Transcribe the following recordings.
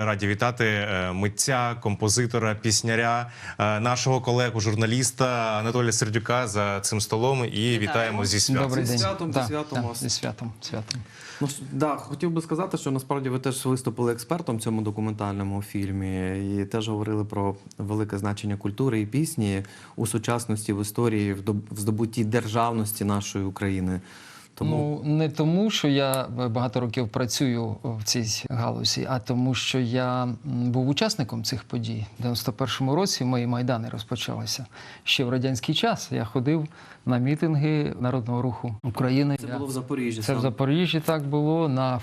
Раді вітати е, митця, композитора, пісняря, е, нашого колегу, журналіста Анатолія Сердюка за цим столом. І вітаємо зі святом. Добрий Зі день. святом, Да, зі святом да, вас. Зі святом, святом. Ну да, хотів би сказати, що насправді ви теж виступили експертом в цьому документальному фільмі і теж говорили про велике значення культури і пісні у сучасності, в історії, в здобутті державності нашої України. Тому Ну не тому, що я багато років працюю в цій галузі, а тому, що я був учасником цих подій. У 91-му році мої майдани розпочалися. Ще в радянський час я ходив на мітинги народного руху України. це було в Запоріжжі. Це в. Запоріжжі так було. На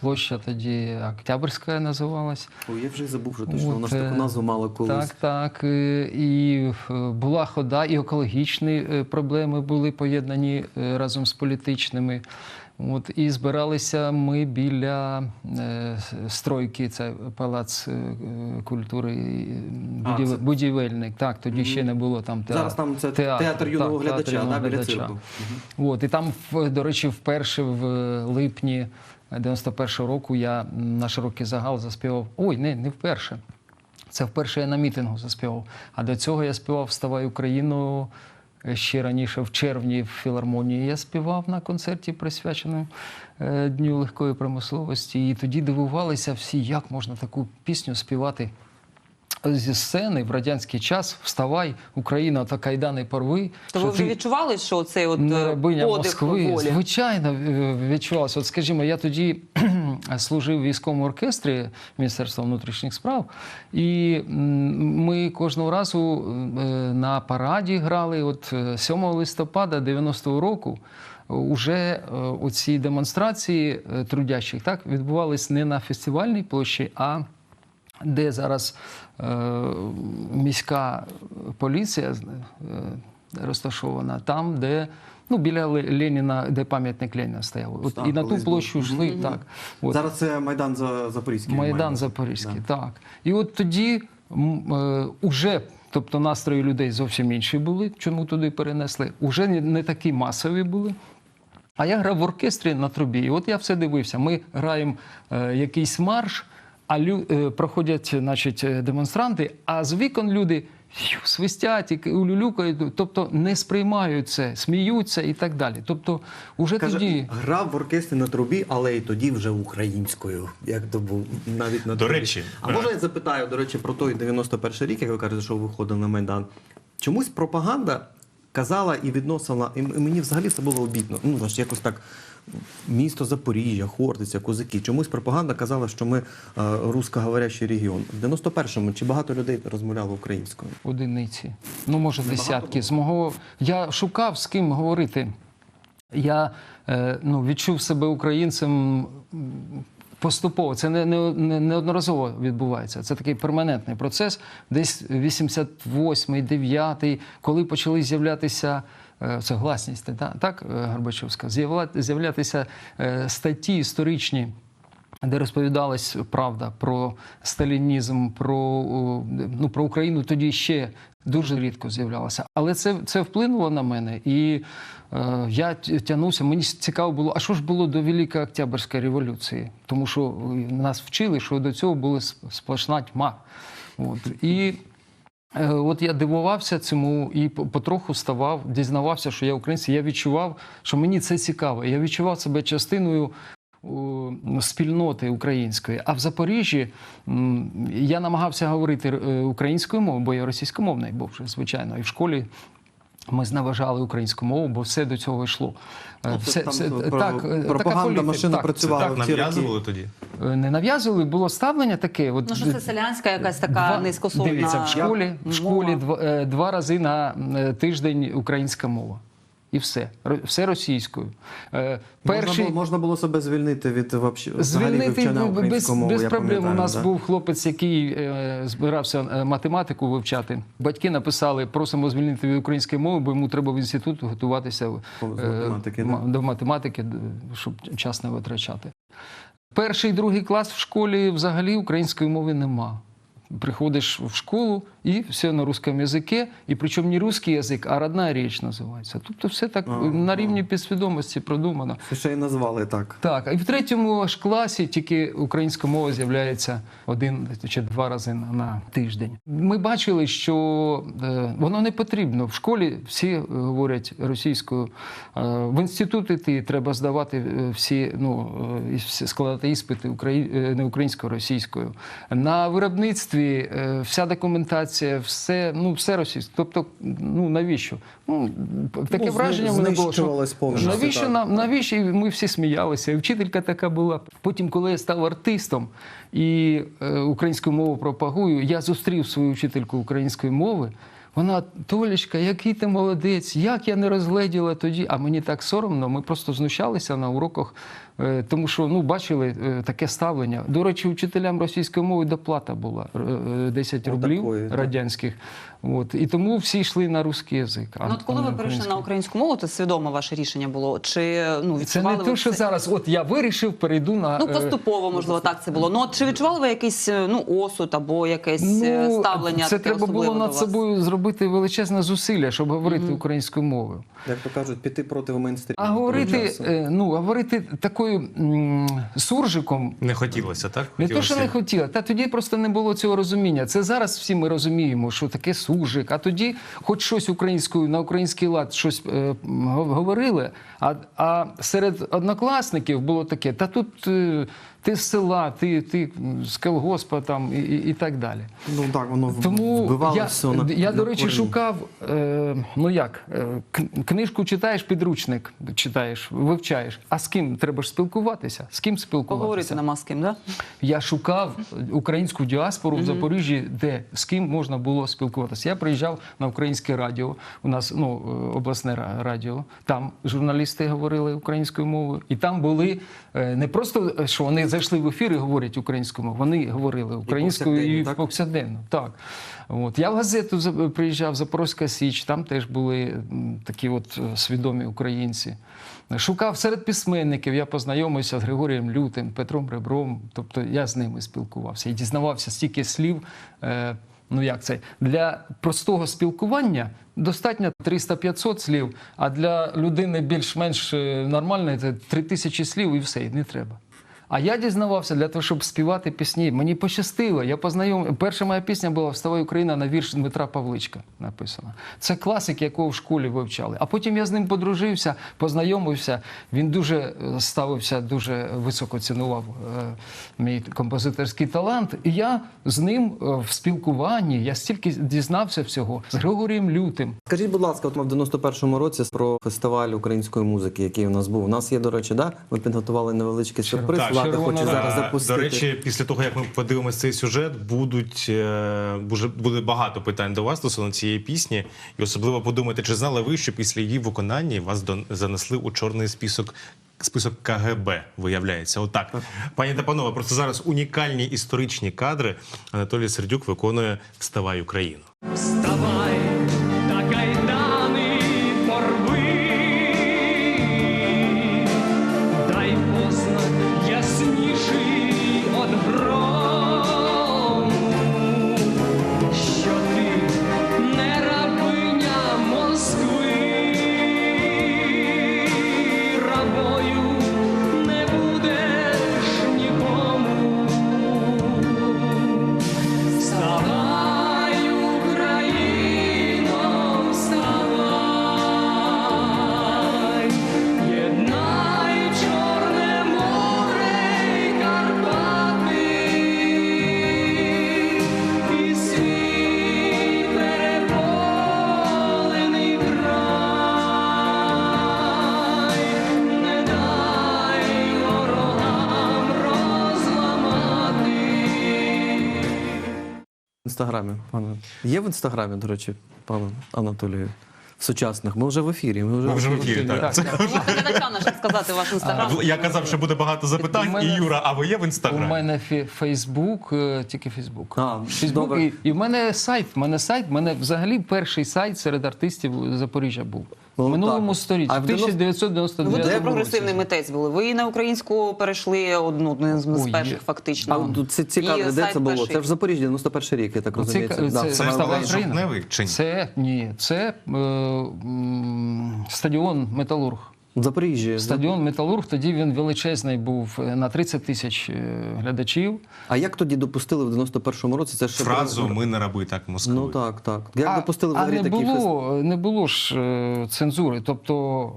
площа тоді Октябрьська називалась. Ой, я вже забув, що точно От, воно ж таку е, назву мало колись. Так, так. е, І е, була хода, і екологічні проблеми були поєднані разом з політичними. От, і збиралися ми біля е, стройки, це палац е, культури і А, це- будівельник. Так, тоді ще не було там театру. Зараз там це театр, юного так, глядача, театр да, біля цирку. От, і там, до речі, вперше в липні 91-го року я на широкий загал заспівав. Ой, не, не вперше. Це вперше я на мітингу заспівав. А до цього я співав Вставай Україну. Ще раніше, в червні, в філармонії я співав на концерті, присвяченому е, Дню легкої промисловості. І тоді дивувалися всі, як можна таку пісню співати зі сцени в радянський час. Вставай, Україна, та кайдани порви. То ви вже ти- відчували, що цей от е, подих Москви. волі? Звичайно, е, відчувалося. От скажімо, я тоді служив в військовому оркестрі Міністерства внутрішніх справ, і ми кожного разу е, на параді грали. От е, 7 листопада 90-го року. Уже оці демонстрації е, трудящих так відбувались не на фестивальній площі, а де зараз е, міська поліція е, розташована, там, де ну, біля Ле- Леніна, де пам'ятник Леніна стояв. От, Так, і на ту площу йшли. Так, от. Зараз це Майдан за Запорізький. Майдан Запорізький, так. І от тоді е, уже, тобто настрої людей зовсім інші були, чому туди перенесли, уже не, не такі масові були. А я грав в оркестрі на трубі. І от я все дивився. Ми граємо е, якийсь марш, а лю, е, проходять значить, е, демонстранти, а з вікон люди свистять і улюлюкають, тобто не сприймають це, сміються і так далі. Тобто, уже Каже, тоді. грав в оркестрі на трубі, але і тоді вже українською. Як то був навіть на До трубі. речі, А е, може я запитаю, до речі, про той 91 рік, як ви кажете, що виходив на Майдан. Чомусь пропаганда казала і відносила, і мені взагалі це було обідно. Ну, аж якось так. Місто Запоріжжя, Хортиця, Козаки. Чомусь пропаганда казала, що ми е, русскоговорящий регіон. В 91-му чи багато людей розмовляло українською? Одиниці. Ну, може, десятки. З мого... Я шукав з ким говорити. Я е, ну, відчув себе українцем поступово. Це не, не, не, неодноразово відбувається. Це такий перманентний процес. Десь 88-й, 9-й, коли почали з'являтися. е, Це гласність, та- так, е, Горбачовська, з'явля- з'являтися е, статті історичні де розповідалась правда про сталінізм, про, ну, про Україну тоді ще дуже рідко з'являлося. Але це, це вплинуло на мене. І е, я тягнувся. Мені цікаво було, а що ж було до Великої Октябрьської революції? Тому що е, нас вчили, що до цього була сплошна тьма. От. І Е, От я дивувався цьому і потроху ставав, дізнавався, що я українець. Я відчував, що мені це цікаво. Я відчував себе частиною спільноти української. А в Запоріжжі я намагався говорити е, українською мовою, бо я російськомовний був вже, звичайно. І в школі ми зневажали українську мову, бо все до цього йшло. Е, Ну, це там про- е, така пропаганда політика. машина Так, Це працювала так нав'язували тоді. е, Не нав'язували, було ставлення таке. От, Ну що це селянська якась така низькосовна Дивіться, в школі, в школі два, е, два рази на е, тиждень українська мова. І все. Все російською. Е, Можна, Перший було, можна було себе звільнити від вообще, звільнити без, мови. без проблем. У нас да. був хлопець, який е, збирався е, математику вивчати. Батьки написали: просимо звільнити від української мови, бо йому треба в інститут готуватися е, математики, да. до математики, щоб час не витрачати. Перший другий клас в школі взагалі української мови нема. Приходиш в школу і все на русском язике, і причому не русский язик, а родна річ називається. Тобто все так на рівні підсвідомості продумано. Це ще й назвали так. Так, і в третьому ж класі тільки українська мова з'являється один чи два рази на, тиждень. Ми бачили, що е, воно не потрібно. В школі всі е, говорять російською. Е, в інститут іти треба здавати всі, ну, складати іспити не українською, а російською. На виробництві вся документація, все, ну, все російською. Тобто, ну навіщо? Ну, таке Ну, враження мене було, що повністю, навіщо так. нам навіщо? І ми всі сміялися. І вчителька така була. Потім, коли я став артистом і е, українську мову пропагую, я зустрів свою вчительку української мови. Вона, Толічка, який ти молодець, як я не розгледіла тоді, а мені так соромно, ми просто знущалися на уроках, тому що ну, бачили е, таке ставлення. До речі, вчителям російської мови доплата була е, е, 10 рублів Отакої, так. радянських. От. І тому всі йшли на русський язик. а- Ну, от коли ви перейшли на українську мову, то свідоме ваше рішення було? Чи ну Це не ви те, що це? зараз. От я вирішив, перейду на Ну, е, поступово, можливо, так це було. Ну, от чи відчували ви якийсь е, ну, осуд або якесь е, ставлення? Ну, це треба було над собою зробити величезне зусилля, щоб говорити українською мовою. Як то кажуть, піти проти мейнстріму. А говорити, е, ну говорити такою м, суржиком. Не хотілося, так? Не то, що не хотіла, та тоді просто не було цього розуміння. Це зараз всі ми розуміємо, що таке суржик. А тоді, хоч щось українською на український лад щось е, говорили. А, а серед однокласників було таке: та тут е, ти з села, ти, ти з колгоспа там і, і, і так далі. Ну так, воно Тому вбивало я, все на я на до речі, корінь. шукав, е, ну як, е, книжку читаєш, підручник читаєш, вивчаєш. А з ким треба ж спілкуватися? З ким Поговорити спілкуватися? нема з ким, да? Я шукав українську діаспору в Запоріжжі, де з ким можна було спілкуватися. Я приїжджав на українське радіо. У нас ну обласне радіо. Там журналісти говорили українською мовою, і там були е, не просто е, що вони зайшли в ефір і говорять українською мовою. Вони говорили українською і, так? повсякденно. Так от я в газету приїжджав Запорозька Січ. Там теж були такі от е, свідомі українці. Шукав серед письменників, я познайомився з Григорієм Лютим, Петром Ребром. Тобто я з ними спілкувався і дізнавався стільки слів. Е, ну як це? Для простого спілкування достатньо 300-500 слів, а для людини більш-менш е, нормальної це 3000 слів і все, і не треба. А я дізнавався для того, щоб співати пісні. Мені пощастило. Я познайом... Перша моя пісня була Вставай Україна на вірш Дмитра Павличка написана. Це класик, якого в школі вивчали. А потім я з ним подружився, познайомився. Він дуже е, ставився, дуже високо цінував е, мій композиторський талант. І я з ним е, в спілкуванні, я стільки дізнався всього з Григорієм Лютим. Скажіть, будь ласка, от ми в 91-му році про фестиваль української музики, який у нас був. У нас є, до речі, да? Ми підготували невеличкий сюрприз. Так, Влада червона хоче зараз запустити. До речі, після того як ми подивимося цей сюжет, будуть е, буде, буде багато питань до вас стосовно цієї пісні, і особливо подумайте, чи знали ви, що після її виконання вас занесли у чорний список. Список КГБ виявляється, отак, пані та панове. Просто зараз унікальні історичні кадри. Анатолій Сердюк виконує Вставай Україну. Вставай, інстаграмі, пане. Є в інстаграмі, до речі, пане Анатолію. В сучасних. Ми вже в ефірі. Ми вже, Ми вже в ефірі, так. Так, Це- Можна сказати ваш інстаграм. Я казав, що буде багато запитань. Мене- І Юра, а ви є в інстаграмі? У мене фі- Фейсбук, е, тільки Фейсбук. А, Фейсбук і, і в мене сайт. В мене сайт, в мене взагалі перший сайт серед артистів Запоріжжя був. В минулому так. столітті, А в 1999 році. Ви прогресивний митець були. Ви на українську перейшли одну з перших, фактично. А тут це цікаво, де це було? перший. Це ж Запоріжжя, 91 рік, я так розумію. Це. Жовтневий чи ні? Це ні, це е, м, стадіон Металург. В Запоріжжі. Стадіон Металург тоді він величезний був е, на 30 тисяч е, глядачів. А як тоді допустили в 91-му році? Це ще Фразу при- ми не раби так Москви. Ну так, так. Як а, допустили а не фестиваль? було, не було ж е, цензури. Тобто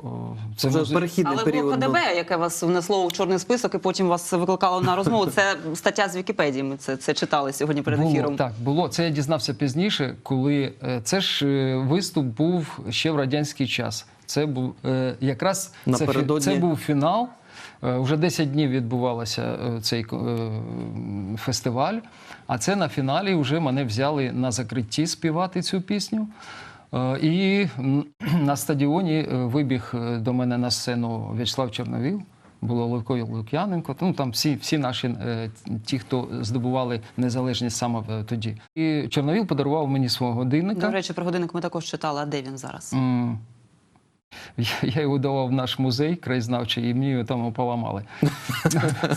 це Вже музей- перехідний Але період. було. КДБ, яке вас внесло у чорний список і потім вас викликало на розмову. Це стаття з Вікіпедії. Ми це, це читали сьогодні перед було, ефіром. Так, було. Це я дізнався пізніше, коли це ж виступ був ще в радянський час. Це був е, якраз Напередодні- це був фінал. Е, Вже 10 днів відбувався е, цей е, фестиваль. А це на фіналі вже мене взяли на закритті співати цю пісню. І на стадіоні вибіг до мене на сцену В'ячеслав Чорновіл. Було Левко Лук'яненко, ну там всі, всі наші ті, хто здобували незалежність саме тоді. І Чорновіл подарував мені свого годинника. До речі, про годинник ми також читали. А де він зараз? Я, його давав в наш музей краєзнавчий, і мені його там поламали.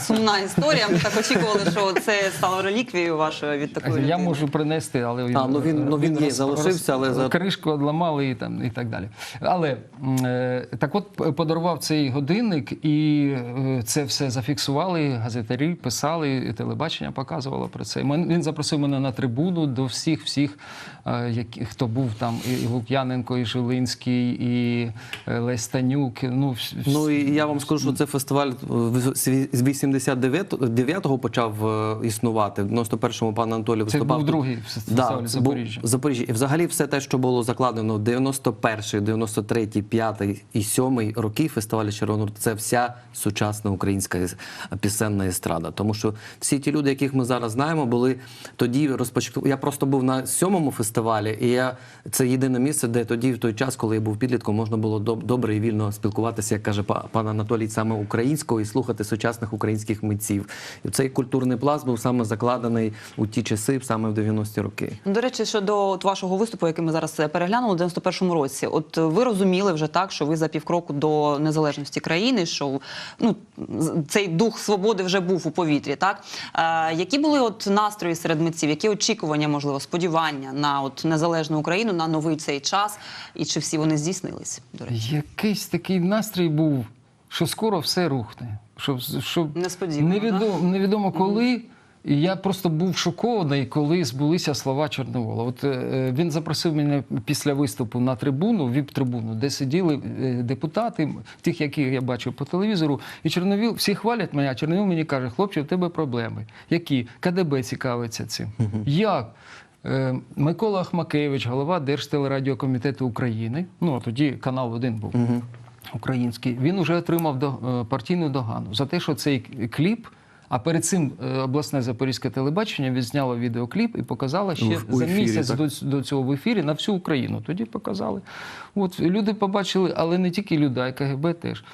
Сумна історія. Ми так очікували, що це стало реліквією вашою від такої Я можу принести, але А, ну він- ну він є, роз- залишився, але за- кришку одламали і там і так далі. Але е, так, от подарував цей годинник, і е, це все зафіксували. Газетарі писали, і телебачення показувало про це. Він запросив мене на трибуну до всіх, всіх, е, які хто був там, і Лук'яненко, і Жилинський, і Лесь Танюк. Ну, Ну і я вам скажу, що це фестиваль е, з 89-го почав е, існувати. В 91-му пан Анатолій Це виступав. був другий фестиваль це Запоріжжя. Запоріжжя. І взагалі все те, що було закладено в 91-й, 93-й, 5-й і 7-й роки фестивалю Червоного це вся сучасна українська пісенна естрада. Тому що всі ті люди, яких ми зараз знаємо, були тоді розпочаткували. Я просто був на сьомому фестивалі, і я це єдине місце, де тоді, в той час, коли я був підлітком, можна було доб- добре і вільно спілкуватися, як каже па- пан Анатолій, саме українською і слухати сучасних українських митців. І цей культурний пласт був саме закладений у ті часи, саме в 90-ті роки. Ну, До речі, щодо от вашого виступу, який ми зараз е, переглянули у 91-му році, от е, ви розуміли вже так, що ви за півкроку до незалежності країни, що ну цей дух свободи вже був у повітрі. Так е, які були от настрої серед митців, які очікування, можливо, сподівання на от незалежну Україну, на новий цей час, і чи всі вони здійснились? До речі, Якийсь такий настрій був, що скоро все рухне. Що, що Несподівано, невідомо, невідомо коли. І я просто був шокований, коли збулися слова Чорновола. От е, він запросив мене після виступу на трибуну, віп-трибуну, де сиділи е, депутати, тих, яких я бачив по телевізору. І Чорновіл всі хвалять мене, а Чорновіл мені каже: хлопче, в тебе проблеми. Які? КДБ цікавиться цим. Як? Е, Микола Ахмакевич, голова Держтелерадіокомітету України. Ну а тоді канал один був український. Він вже отримав до, е, партійну догану за те, що цей кліп. А перед цим е, обласне запорізьке телебачення відзняло відеокліп і показало ще В- за ефірі, місяць так? до, до цього в ефірі на всю Україну. Тоді показали. От люди побачили, але не тільки люди, а й КГБ теж.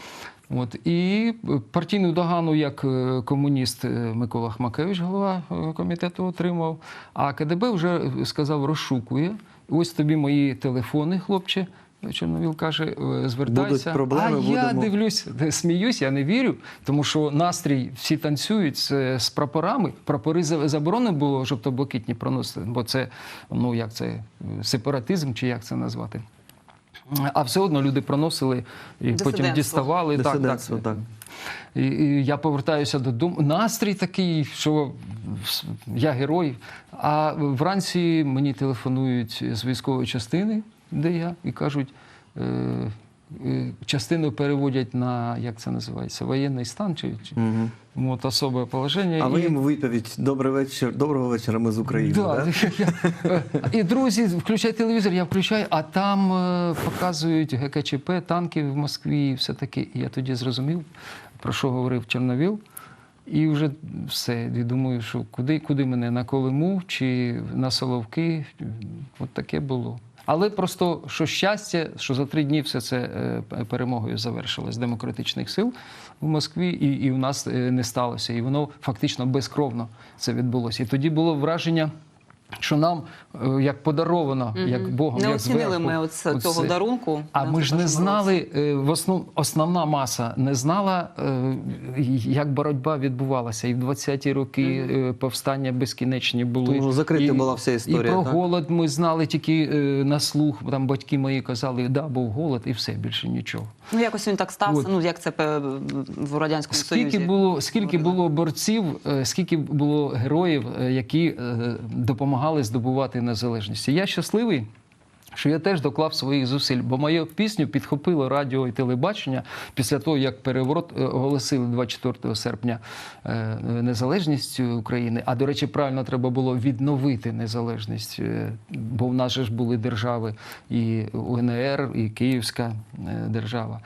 От і партійну догану як е, комуніст е, Микола Хмакевич, голова е, комітету, отримав. А КДБ вже сказав, розшукує. Ось тобі мої телефони, хлопче. Чорновіл каже, звертайся. Будуть проблеми, а я будемо- дивлюсь, сміюсь, я не вірю, тому що настрій всі танцюють з, з прапорами. Прапори за- заборонено було жовто-блакитні проносити, бо це ну як це сепаратизм, чи як це назвати. А все одно люди проносили і потім діставали. Так, так. Так. І, і я повертаюся додому. Настрій такий, що я герой. А вранці мені телефонують з військової частини, де я, і кажуть, е, частину переводять на як це називається, воєнний стан чи, чи от, особе положення. А ви І- йому відповідь Добрий вечір, доброго вечора, ми з України. Да, Да? І друзі, включай телевізор, я включаю, а там е, показують ГКЧП, танки в Москві і все таке. І я тоді зрозумів, про що говорив Чорновіл. І вже все. І думаю, що куди, куди мене на Колиму чи на Соловки. От таке було. Але просто що щастя, що за три дні все це е, перемогою завершилось демократичних сил в Москві, і, і в нас е, не сталося. І воно фактично безкровно це відбулося. І тоді було враження. Що нам е, як подаровано, як Богом, Не як оцінили зверху, ми оце, оце. того дарунку. А ми ж не знали е, в основ, основна маса не знала, е, як боротьба відбувалася. І в 20-ті роки е, повстання безкінечні були. Тому закрита І- була вся історія, І про так? голод ми знали тільки на слух. Там батьки мої казали, да, був голод, і все більше нічого. Ну якось він так стався. От. Ну як це в радянському Скільки союзі було, скільки було борців, скільки було героїв, які е, допомагали здобувати незалежність. Я щасливий. Що я теж доклав своїх зусиль, бо мою пісню підхопило радіо і телебачення після того, як переворот е, оголосили 24 серпня е, незалежність України. А до речі, правильно треба було відновити незалежність, е, бо в нас же ж були держави і УНР, і Київська держава.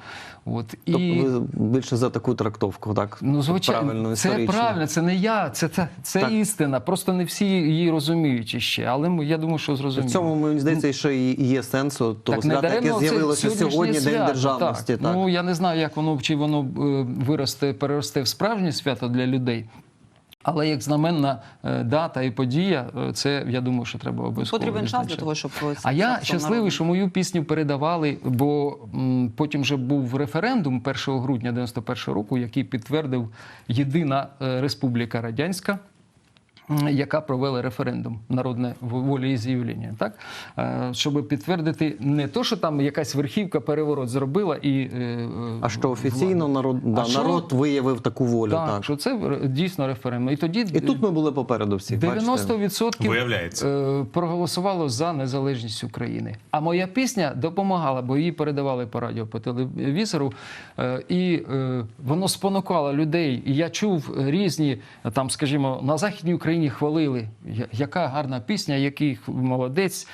От і Тобто ви більше за таку трактовку, так? Ну, звичайно, Правильно, це правильно, це не я, це, це, це Так. істина. Просто не всі її розуміють іще. Але я думаю, що В цьому, мені здається, що і є сенсу того Так, свята, яке з'явилося сьогодні, День державності. Так. Ну я не знаю, як воно чи воно е, виросте, переросте в справжнє свято для людей. Але як знаменна е, дата і подія, е, це я думаю, що треба обов'язково. Потрібен час для того, щоб А я щасливий, народне. що мою пісню передавали, бо м, потім вже був референдум 1 грудня 91 року, який підтвердив єдина республіка радянська. Яка провела референдум народне в- волеіз'явлення, так Е, щоб підтвердити не то, що там якась верхівка переворот зробила і е, А що офіційно влада. народ, да, А що- народ виявив таку волю. так, Так, що це дійсно референдум. І тоді І тут ми були попереду всіх. 90% Виявляється. е, проголосувало за незалежність України. А моя пісня допомагала, бо її передавали по радіо, по телевізору, і воно спонукало людей. І я чув різні там, скажімо, на західній Україні хвалили, яка гарна пісня, який молодець.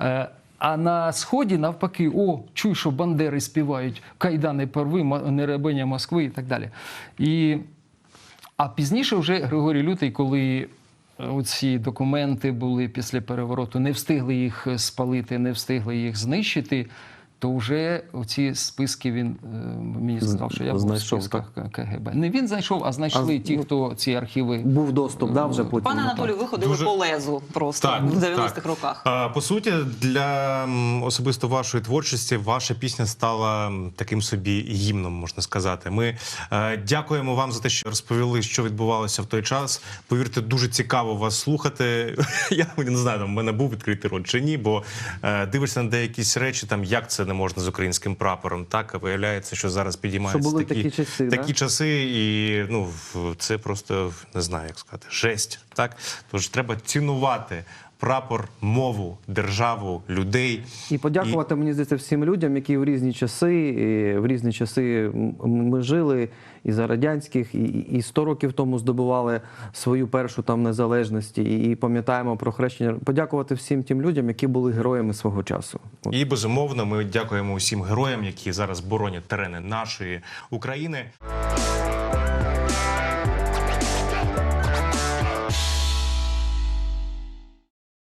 Е, А на сході навпаки, о, чуй, що бандери співають, кайдани порви, ма- не рабиня Москви і так далі. І а пізніше вже Григорій Лютий, коли ці документи були після перевороту, не встигли їх спалити, не встигли їх знищити. То вже ці списки він е, мені сказав, що я був знайшов, в списках КГБ. Не він знайшов, а знайшли А, ті, ну, хто ці архіви. Був доступ, да, вже потім. Пане Анатолію, ви ходили Дуже- по лезу просто Так, в 90-х так. роках. А, По суті, для особисто вашої творчості ваша пісня стала таким собі гімном, можна сказати. Ми е, дякуємо вам за те, що розповіли, що відбувалося в той час. Повірте, дуже цікаво вас слухати. Я не знаю, там в мене був відкритий рот чи ні, бо е, дивишся на деякісь речі, там як це не можна з українським прапором. Так виявляється, що зараз підіймаються Що були такі, такі часи, такі да? часи, і ну це просто не знаю, як сказати, жесть. Так тож треба цінувати прапор, мову, державу, людей. І подякувати мені здається всім людям, які в різні часи, і в різні часи ми жили і за радянських, і, і 100 років тому здобували свою першу там незалежність, і, і пам'ятаємо про хрещення. Подякувати всім тим людям, які були героями свого часу. І безумовно, ми дякуємо усім героям, які зараз боронять терени нашої України.